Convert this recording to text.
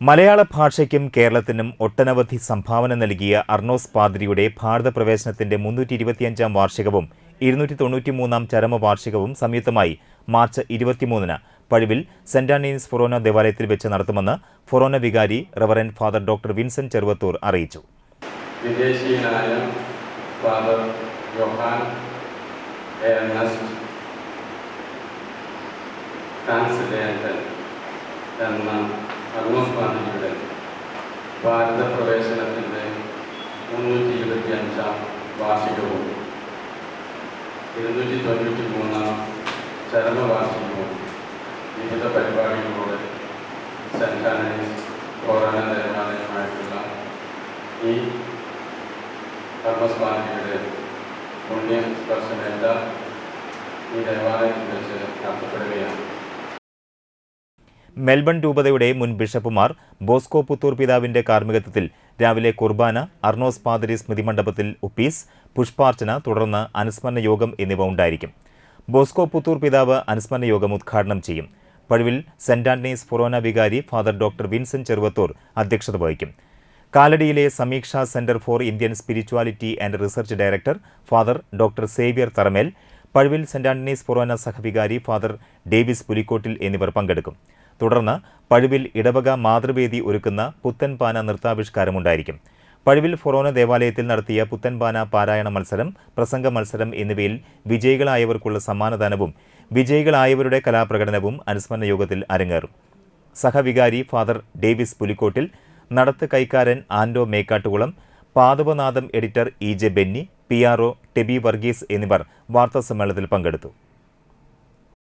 മലയാള ഭാഷയ്ക്കും കേരളത്തിനും ഒട്ടനവധി സംഭാവന നൽകിയ അർണോസ് പാദ്രിയുടെ ഭാരത പ്രവേശനത്തിന്റെ മുന്നൂറ്റി ഇരുപത്തിയഞ്ചാം വാർഷികവും ഇരുന്നൂറ്റി തൊണ്ണൂറ്റിമൂന്നാം ചരമവാർഷികവും സംയുക്തമായി മാർച്ച് ഇരുപത്തിമൂന്നിന് പഴുവിൽ സെന്റ് ആന്റണീസ് ഫൊറോന ദേവാലയത്തിൽ വെച്ച് നടത്തുമെന്ന് ഫൊറോന വികാരി reverend father doctor Vincent Cheruvathur അറിയിച്ചു. വിദേശീയനായ ഫാദർ എന്ന അർമോസ് പാണ്ഡിയുടെ ഭാരത പ്രവേശനത്തിന്റെ മുന്നൂറ്റി ഇരുപത്തി അഞ്ചാം വാർഷികവും ഇരുന്നൂറ്റി തൊണ്ണൂറ്റി മൂന്നാം ചരമവാർഷികവും വിവിധ പരിപാടികളിലൂടെ സെന്റ് ആനീസ് ദേവാലയമായിട്ടുള്ള ഈ കർമ്മസ്വാമിയുടെ പുണ്യ സ്പർശമേറ്റ ഈ ദേവാലയത്തിൽ വെച്ച് നടത്തപ്പെടുകയാണ്. മെൽബൺ രൂപതയുടെ മുൻ ബിഷപ്പുമാർ ബോസ്കോ പുത്തൂർ പിതാവിന്റെ കാർമ്മികത്വത്തിൽ രാവിലെ കുർബാന അർണോസ് പാതിരി സ്മൃതി മണ്ഡപത്തിൽ ഒപ്പീസ് പുഷ്പാർച്ചന തുടർന്ന് അനുസ്മരണ യോഗം എന്നിവ ഉണ്ടായിരിക്കും. ബോസ്കോ പുത്തൂർ പിതാവ് അനുസ്മരണ യോഗം ഉദ്ഘാടനം ചെയ്യും. പഴുവിൽ സെന്റ് ആന്റണീസ് ഫൊറോന വികാരി ഫാദർ ഡോക്ടർ വിൻസെന്റ് ചെറുവത്തൂർ അധ്യക്ഷത വഹിക്കും. കാലടിയിലെ Sameeksha centre for Indian spirituality and research director father doctor Xavier Tharamel Pazhuvil saint Antony's forane സഹവികാരി father Davis Pulikottil എന്നിവർ പങ്കെടുക്കും. തുടർന്ന് പഴുവിൽ ഇടവക മാതൃവേദി ഒരുക്കുന്ന പുത്തൻപാന നൃത്താവിഷ്കാരമുണ്ടായിരിക്കും. പഴുവിൽ ഫൊറോന ദേവാലയത്തിൽ നടത്തിയ പുത്തൻപാന പാരായണ മത്സരം പ്രസംഗ മത്സരം എന്നിവയിൽ വിജയികളായവർക്കുള്ള സമ്മാനദാനവും വിജയികളായവരുടെ കലാപ്രകടനവും അനുസ്മരണ യോഗത്തിൽ അരങ്ങേറും. സഹവികാരി ഫാദർ ഡേവിസ് പുലിക്കോട്ടിൽ നടത്ത് കൈക്കാരൻ ആൻഡോ Mekkattukulam പാദവനാദം editor E J Benny P R O Tebi Varghese എന്നിവർ വാർത്താസമ്മേളനത്തിൽ പങ്കെടുത്തു.